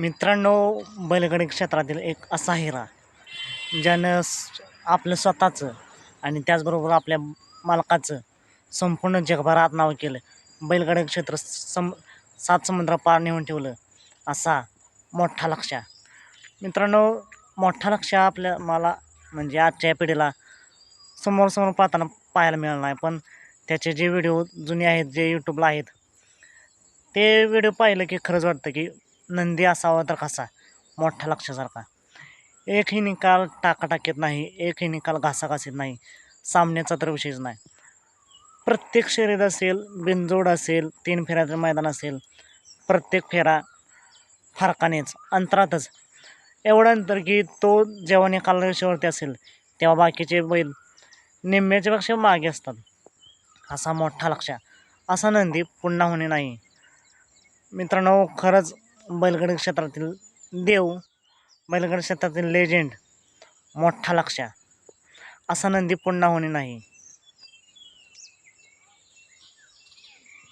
मित्रांनो बैलगाडी क्षेत्रातील एक असा हिरा ज्यानं आपलं स्वतःचं आणि त्याचबरोबर आपल्या मालकाचं संपूर्ण जगभरात नाव केलं. बैलगाडी क्षेत्र सम सात समुद्र पार नेऊन ठेवलं असा मोठा लक्षा मित्रांनो मोठा लक्ष आपल्या मला म्हणजे आजच्या पिढीला समोर समोर पाहताना पाहायला मिळालं नाही पण त्याचे जे व्हिडिओ जुने आहेत जे यूट्यूबला आहेत ते व्हिडिओ पाहिलं की खरंच वाटतं की नंदी असावा तर कसा? मोठा लक्षासारखा एकही निकाल टाकाटाकीत नाही एकही निकाल घासाघासीत नाही सामन्याचा तर विषयच नाही. प्रत्येक शर्यत असेल बिनजोड असेल तीन फेऱ्याचं मैदान असेल प्रत्येक फेरा फरकानेच अंतरातच. एवढं अंतर की तो जेव्हा निकाल रेषेवरती असेल तेव्हा बाकीचे बैल निम्म्याच्यापेक्षा मागे असतात. असा मोठा लक्ष असा नंदी पुन्हा होणे नाही. मित्रांनो खरंच बैलगड क्षेत्रातील देव बैलगड क्षेत्रातील लेजेंड मोठा लक्ष असा नंदी पुन्हा होणे नाही.